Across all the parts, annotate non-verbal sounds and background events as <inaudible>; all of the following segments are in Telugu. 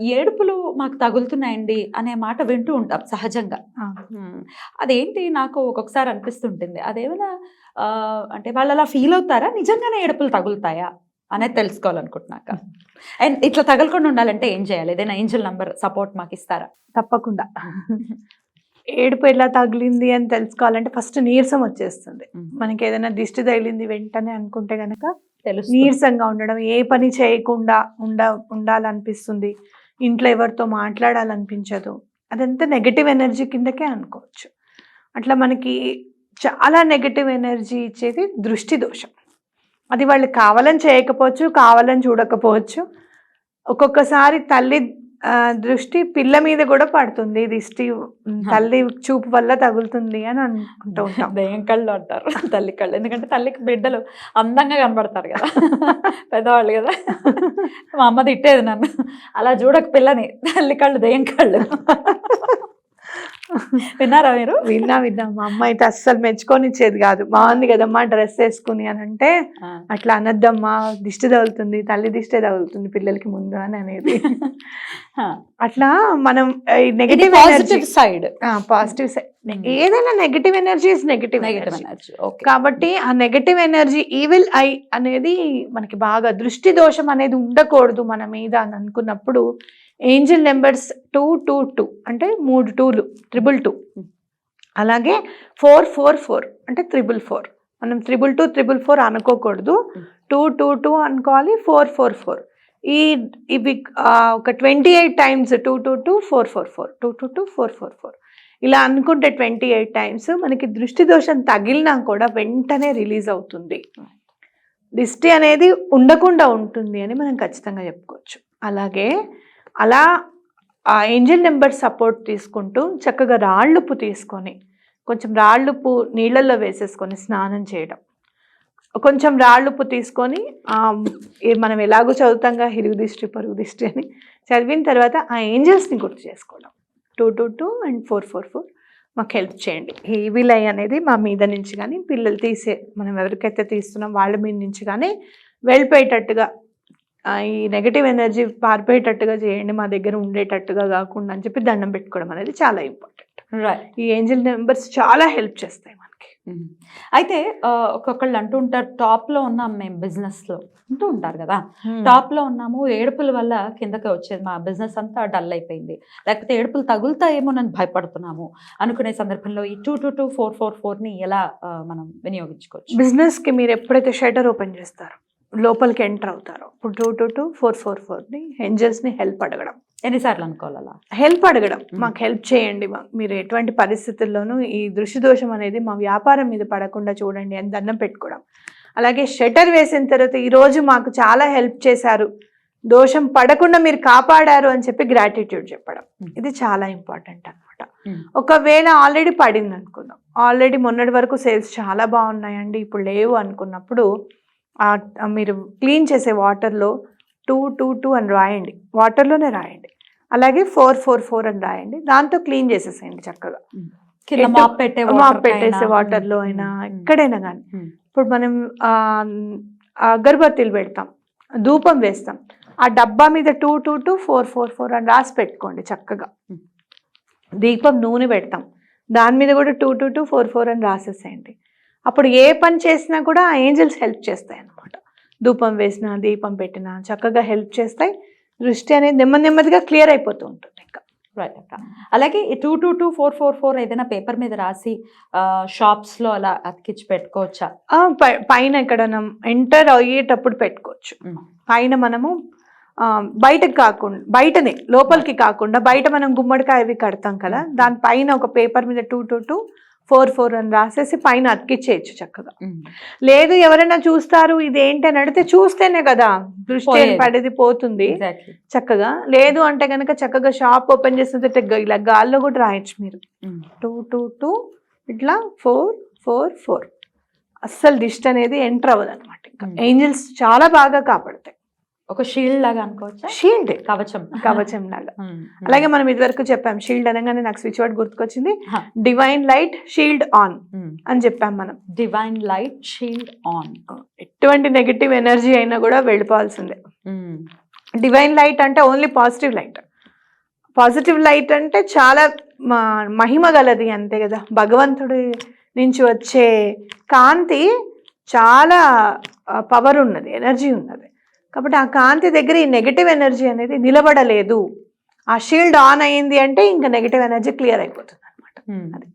ఏడుపులు మాకు తగులుతున్నాయండి అనే మాట వింటూ ఉంటాం సహజంగా. అదేంటి నాకు ఒక్కొక్కసారి అనిపిస్తుంటుంది. అదేమైనా అంటే వాళ్ళు అలా ఫీల్ అవుతారా? నిజంగానే ఏడుపులు తగులుతాయా? అనేది తెలుసుకోవాలనుకుంటున్నాక. అండ్ ఇట్లా తగలకుండా ఉండాలంటే ఏం చేయాలి? ఏదైనా ఏంజల్ నంబర్ సపోర్ట్ మాకు ఇస్తారా? తప్పకుండా. ఏడుపు ఎలా తగిలింది అని తెలుసుకోవాలంటే ఫస్ట్ నీరసం వచ్చేస్తుంది. మనకి ఏదైనా దిష్టి తగిలింది వెంటనే అనుకుంటే గనక తెలుసు నీరసంగా ఉండడం ఏ పని చేయకుండా ఉండ ఉండాలనిపిస్తుంది. ఇంట్లో ఎవరితో మాట్లాడాలనిపించదు. అదంతా నెగటివ్ ఎనర్జీ కిందకే అనుకోవచ్చు. అట్లా మనకి చాలా నెగటివ్ ఎనర్జీ ఇచ్చేది దృష్టి దోషం. అది వాళ్ళు కావాలని చేయకపోవచ్చు కావాలని చూడకపోవచ్చు. ఒక్కొక్కసారి తల్లి దృష్టి పిల్ల మీద కూడా పడుతుంది. దిష్టి తల్లి చూపు వల్ల తగులుతుంది అని అనుకుంటూ <laughs> ఉంటాం. దయ్యం కళ్ళు అంటారు. తల్లి కళ్ళు. ఎందుకంటే తల్లికి బిడ్డలు అందంగా కనబడతారు కదా. <laughs> పెద్దవాళ్ళు కదా. మా అమ్మ తిట్టేది నన్ను. అలా చూడక పిల్లని. తల్లి కళ్ళు దయ్యం కళ్ళు. <laughs> విన్నారా మీరు? విన్నా విన్నా. మా అమ్మ అయితే అస్సలు మెచ్చుకొని ఇచ్చేది కాదు. బాగుంది కదమ్మా డ్రెస్ వేసుకుని అని అంటే అట్లా అనద్దమ్మా దిష్టి తగులుతుంది తల్లి దిష్టి తగులుతుంది పిల్లలకి ముందు అని అనేది. అట్లా మనం negative positive side positive side ఏదైనా negative energy is negative negative energy energy కాబట్టి ఆ నెగటివ్ ఎనర్జీ ఈవిల్ ఐ అనేది మనకి బాగా దృష్టి దోషం అనేది ఉండకూడదు మన మీద అని అనుకున్నప్పుడు angel numbers two two two అంటే మూడు టూలు ట్రిపుల్ టూ. అలాగే ఫోర్ ఫోర్ ఫోర్ అంటే త్రిబుల్ ఫోర్. మనం త్రిబుల్ టూ త్రిబుల్ ఫోర్ అనుకోకూడదు. టూ టూ టూ అనుకోవాలి ఫోర్ ఫోర్ ఫోర్. ఈ ఇవి ఒక twenty eight times two two two four four four. Two two two four four four. ఇలా అనుకుంటే ట్వంటీ ఎయిట్ టైమ్స్ మనకి దృష్టి దోషం తగిలినా కూడా వెంటనే రిలీజ్ అవుతుంది. దిష్టి అనేది ఉండకుండా ఉంటుంది అని మనం ఖచ్చితంగా చెప్పుకోవచ్చు. అలాగే అలా ఆ ఏంజల్ నెంబర్ సపోర్ట్ తీసుకుంటూ చక్కగా రాళ్ళుప్పు తీసుకొని కొంచెం రాళ్ళుప్పు నీళ్ళల్లో వేసేసుకొని స్నానం చేయడం. కొంచెం రాళ్ళుప్పు తీసుకొని మనం ఎలాగో చదువుతాంగా హిరుగు దిష్టి పరుగు దిష్టి అని చదివిన తర్వాత ఆ ఏంజల్స్ని గుర్తు చేసుకోవడం. Two two two and four four four మాకు హెల్ప్ చేయండి. ఈ విలై అనేది మా మీద నుంచి కానీ పిల్లలు తీసే మనం ఎవరికైతే తీస్తున్నాం వాళ్ళ మీద నుంచి కానీ వెళ్ళిపోయేటట్టుగా ఈ నెగటివ్ ఎనర్జీ పారిపోయేటట్టుగా చేయండి మా దగ్గర ఉండేటట్టుగా కాకుండా అని చెప్పి దండం పెట్టుకోవడం అనేది చాలా ఇంపార్టెంట్ రైట్ ఈ ఏంజల్ నెంబర్స్ చాలా హెల్ప్ చేస్తాయి మనకి. అయితే ఆ, ఒక్కొక్కళ్ళు అంటూ ఉంటారు టాప్లో ఉన్నాం మేము బిజినెస్లో. అంటూ ఉంటారు కదా. టాప్లో ఉన్నాము ఏడుపుల వల్ల కిందకి వచ్చేది మా బిజినెస్ అంతా డల్ అయిపోయింది. లేకపోతే ఏడుపులు తగులుతాయేమో నన్ను భయపడుతున్నాము అనుకునే సందర్భంలో ఈ two two two four four ఫోర్ని ఎలా మనం వినియోగించుకోవచ్చు? బిజినెస్కి మీరు ఎప్పుడైతే షటర్ ఓపెన్ చేస్తారో లోపలికి ఎంటర్ అవుతారో. ఇప్పుడు two two two four four ఫోర్ని ని హెల్ప్ అడగడం. ఎన్నిసార్లు అనుకోవాలి హెల్ప్ అడగడం. మాకు హెల్ప్ చేయండి. మీరు ఎటువంటి పరిస్థితుల్లోనూ ఈ దృష్టి దోషం అనేది మా వ్యాపారం మీద పడకుండా చూడండి అని దండం పెట్టుకోవడం. అలాగే షటర్ వేసిన తర్వాత ఈ రోజు మాకు చాలా హెల్ప్ చేశారు. దోషం పడకుండా మీరు కాపాడారు అని చెప్పి గ్రాటిట్యూడ్ చెప్పడం. ఇది చాలా ఇంపార్టెంట్ అనమాట. ఒకవేళ ఆల్రెడీ పడింది అనుకుందాం ఆల్రెడీ మొన్నటి వరకు సేల్స్ చాలా బాగున్నాయండి. ఇప్పుడు లేవు అనుకున్నప్పుడు మీరు క్లీన్ చేసే వాటర్లో టూ టూ టూ అని రాయండి. వాటర్లోనే రాయండి. అలాగే ఫోర్ ఫోర్ ఫోర్ అని రాయండి. దాంతో క్లీన్ చేసేసేయండి చక్కగా. మాప్ పెట్టేసే. వాటర్లో అయినా. ఎక్కడైనా కానీ. ఇప్పుడు మనం అగరబత్తీలు పెడతాం. ధూపం వేస్తాం. ఆ డబ్బా మీద two two two four four four అని రాసి పెట్టుకోండి చక్కగా. దీపం నూనె పెడతాం. దాని మీద కూడా two two two four four అని రాసేసేయండి. అప్పుడు ఏ పని చేసినా కూడా ఆ ఏంజల్స్ హెల్ప్ చేస్తాయి అన్నమాట. ధూపం వేసినా దీపం పెట్టినా చక్కగా హెల్ప్ చేస్తాయి. దృష్టి అనేది నెమ్మది నెమ్మదిగా క్లియర్ అయిపోతూ ఉంటుంది ఇంకా. Right అక్క. అలాగే two two two four four four ఏదైనా పేపర్ మీద రాసి షాప్స్లో అలా అతికిచ్చి పెట్టుకోవచ్చా? పైన ఇక్కడ ఎంటర్ అయ్యేటప్పుడు పెట్టుకోవచ్చు. పైన మనము బయటకు కాకుండా బయటనే లోపలికి కాకుండా బయట మనం గుమ్మడికాయ అవి కడతాం కదా దానిపైన ఒక పేపర్ మీద two two two four four అని రాసేసి పైన అతికిచ్చేయచ్చు చక్కగా. లేదు ఎవరైనా చూస్తారు ఇది ఏంటి అని అడిగితే చూస్తేనే కదా దృష్టి. పడేది పోతుంది. చక్కగా లేదు అంటే కనుక చక్కగా షాప్ ఓపెన్ చేస్తుంటే ఇలా గాల్లో కూడా రాయొచ్చు మీరు. టూ టూ టూ ఇట్లా ఫోర్ ఫోర్ ఫోర్. అస్సలు దిష్టి అనేది ఎంటర్ అవ్వదు అనమాట ఇంకా. ఏంజల్స్ చాలా బాగా కాపాడతాయి. ఒక షీల్డ్ లాగా అనుకోవచ్చా? షీల్డ్ కవచం. <laughs> కవచం లాగా. అలాగే మనం ఇదివరకు చెప్పాం షీల్డ్ అనగానే నాకు స్విచ్ వర్డ్ గుర్తుకొచ్చింది. Divine light shield on. అని చెప్పాం మనం. డివైన్ లైట్ షీల్డ్ ఆన్ ఎటువంటి నెగిటివ్ ఎనర్జీ అయినా కూడా వెళ్ళిపోవాల్సిందే. డివైన్ లైట్ అంటే only positive light positive light అంటే చాలా మహిమ గలది అంతే కదా. భగవంతుడి నుంచి వచ్చే కాంతి చాలా పవర్ ఉన్నది ఎనర్జీ ఉన్నది. కాబట్టి ఆ కాంతి దగ్గర ఈ నెగిటివ్ ఎనర్జీ అనేది నిలబడలేదు. ఆ షీల్డ్ ఆన్ అయింది అంటే ఇంకా నెగిటివ్ ఎనర్జీ క్లియర్ అయిపోతుంది అనమాట అది.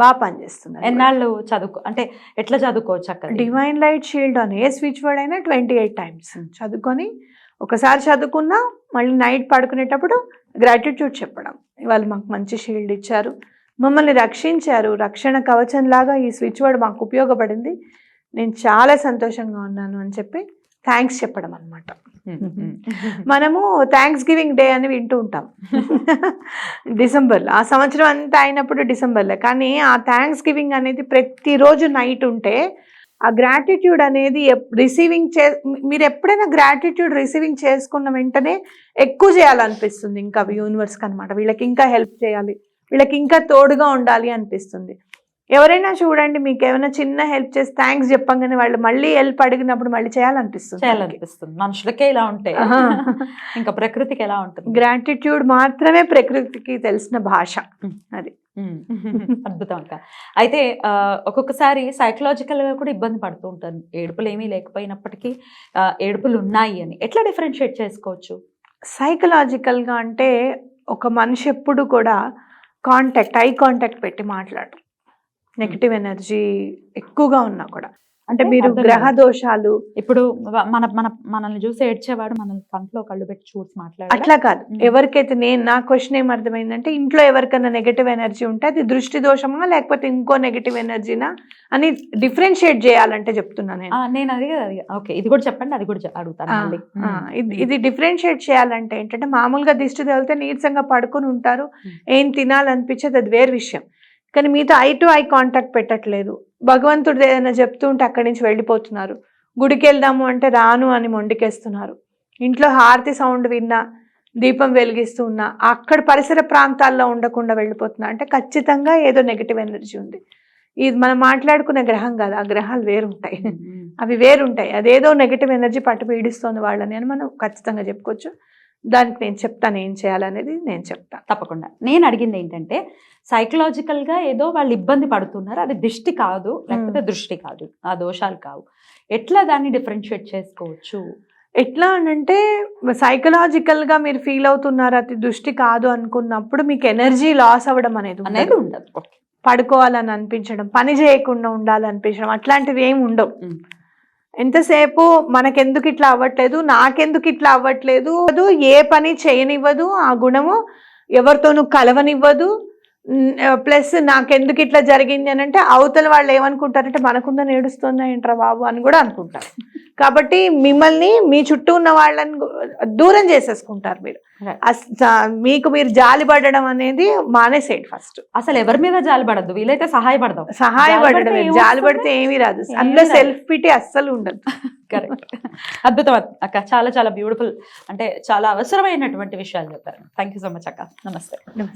బాగా పనిచేస్తుంది. ఎన్నాళ్ళు చదువుకో అంటే ఎట్లా చదువుకోవచ్చు అక్కడ డివైన్ లైట్ షీల్డ్ అని ఏ స్విచ్ వర్డ్ అయినా ట్వంటీ ఎయిట్ టైమ్స్ చదువుకొని ఒకసారి చదువుకున్నా మళ్ళీ నైట్ పడుకునేటప్పుడు గ్రాటిట్యూడ్ చెప్పడం. ఇవాళ మాకు మంచి షీల్డ్ ఇచ్చారు. మమ్మల్ని రక్షించారు. రక్షణ కవచం లాగా ఈ స్విచ్ వర్డ్ మాకు ఉపయోగపడింది. నేను చాలా సంతోషంగా ఉన్నాను అని చెప్పి థ్యాంక్స్ చెప్పడం అనమాట మనము థ్యాంక్స్ గివింగ్ డే అని వింటూ ఉంటాం. డిసెంబర్లో. ఆ సంవత్సరం అంతా అయినప్పుడు డిసెంబర్లో. కానీ ఆ థ్యాంక్స్ గివింగ్ అనేది ప్రతిరోజు నైట్ ఉంటే ఆ గ్రాటిట్యూడ్ అనేది రిసీవింగ్ చే మీరు ఎప్పుడైనా గ్రాటిట్యూడ్ రిసీవింగ్ చేసుకున్న వెంటనే ఎక్కువ చేయాలనిపిస్తుంది. ఇంకా యూనివర్స్కి అనమాట వీళ్ళకి ఇంకా హెల్ప్ చేయాలి. వీళ్ళకి ఇంకా తోడుగా ఉండాలి అనిపిస్తుంది. ఎవరైనా చూడండి మీకు ఏమైనా చిన్న హెల్ప్ చేసి థ్యాంక్స్ చెప్పంగానే వాళ్ళు మళ్ళీ హెల్ప్ అడిగినప్పుడు మళ్ళీ చేయాలనిపిస్తుంది. చేయాలనిపిస్తుంది. మనుషులకే ఇలా ఉంటాయి. ఇంకా ప్రకృతికి ఎలా ఉంటుంది? గ్రాటిట్యూడ్ మాత్రమే ప్రకృతికి తెలిసిన భాష. అది. అద్భుతం అక్క. అయితే ఒక్కొక్కసారి సైకలాజికల్గా కూడా ఇబ్బంది పడుతూ ఉంటాను. ఏడుపులు ఏమీ లేకపోయినప్పటికీ ఏడుపులు ఉన్నాయి అని. ఎట్లా డిఫరెన్షియేట్ చేసుకోవచ్చు? సైకలాజికల్గా అంటే ఒక మనిషి ఎప్పుడు కూడా కాంటాక్ట్ ఐ కాంటాక్ట్ పెట్టి మాట్లాడరు. నెగిటివ్ ఎనర్జీ ఎక్కువగా ఉన్నా కూడా. అంటే మీరు గ్రహ. దోషాలు ఇప్పుడు మన మన మనల్ని చూసి ఏడ్చేవాడు మనల్ని కంట్లో కళ్ళు పెట్టి చూసి మాట్లాడాలి? అట్లా కాదు. ఎవరికైతే నేను నా క్వశ్చన్ ఏం అర్థమైందంటే ఇంట్లో ఎవరికైనా నెగటివ్ ఎనర్జీ ఉంటే అది దృష్టి దోషమా లేకపోతే ఇంకో నెగటివ్ ఎనర్జీనా అని డిఫరెన్షియేట్ చేయాలంటే చెప్తున్నాను నేను. నేను అది. ఓకే ఇది కూడా చెప్పండి అది కూడా అడుగుతాను ఇది డిఫరెన్షియేట్ చేయాలంటే ఏంటంటే మామూలుగా దిష్టి తగిలితే నీరసంగా పడుకొని ఉంటారు. ఏం తినాలనిపించేది అది వేరు విషయం. కానీ మీతో ఐ టు ఐ కాంటాక్ట్ పెట్టట్లేదు. భగవంతుడు ఏదైనా చెప్తూ ఉంటే అక్కడి నుంచి వెళ్ళిపోతున్నారు. గుడికి వెళ్దాము అంటే రాను అని మొండికేస్తున్నారు. ఇంట్లో హారతి సౌండ్ విన్నా దీపం వెలిగిస్తూ ఉన్నా అక్కడ పరిసర ప్రాంతాల్లో ఉండకుండా వెళ్ళిపోతున్నా అంటే ఖచ్చితంగా ఏదో నెగిటివ్ ఎనర్జీ ఉంది. ఇది మనం మాట్లాడుకునే గ్రహం కాదు ఆ గ్రహాలు వేరుంటాయి. అవి వేరుంటాయి. అదేదో నెగిటివ్ ఎనర్జీ పట్టు పీడిస్తోంది వాళ్ళని అని మనం ఖచ్చితంగా చెప్పుకోవచ్చు. దానికి నేను చెప్తాను ఏం చేయాలనేది నేను చెప్తాను. తప్పకుండా. నేను అడిగింది ఏంటంటే సైకలాజికల్గా ఏదో వాళ్ళు ఇబ్బంది పడుతున్నారు అది దిష్టి కాదు లేకపోతే దృష్టి కాదు ఆ దోషాలు కావు. ఎట్లా దాన్ని డిఫరెన్షియేట్ చేసుకోవచ్చు? ఎట్లా అనంటే సైకలాజికల్గా మీరు ఫీల్ అవుతున్నారు అది దృష్టి కాదు అనుకున్నప్పుడు మీకు ఎనర్జీ లాస్ అవ్వడం అనేది ఉండదు. అనేది ఉండదు. పడుకోవాలని అనిపించడం పని చేయకుండా ఉండాలనిపించడం అట్లాంటివి ఏమి ఉండవు. ఎంతసేపు మనకెందుకు ఇట్లా అవ్వట్లేదు నాకెందుకు ఇట్లా అవ్వట్లేదు అది ఏ పని చేయనివ్వదు ఆ గుణము ఎవరితోనూ కలవనివ్వదు. ప్లస్ నాకెందుకు ఇట్లా జరిగింది అని అంటే అవతల వాళ్ళు ఏమనుకుంటారంటే మనకుందని ఏడుస్తుందా ఏంట్రా బాబు అని కూడా అనుకుంటారు <laughs> కాబట్టి మిమ్మల్ని మీ చుట్టూ ఉన్న వాళ్ళని దూరం చేసేసుకుంటారు మీరు. మీకు మీరు జాలి పడడం అనేది మానేసేయండి ఫస్ట్ అసలు ఎవరి మీద జాలి పడద్దు వీలైతే సహాయపడదాం. సహాయపడడం జాలి పడితే ఏమీ రాదు. అందులో. సెల్ఫ్ పిటి అస్సలు ఉండదు. <laughs> కరెక్ట్ అద్భుతం అక్క. చాలా చాలా బ్యూటిఫుల్ అంటే చాలా అవసరమైనటువంటి విషయాలు చెప్పారు. థ్యాంక్ యూ సో మచ్ అక్క. నమస్తే.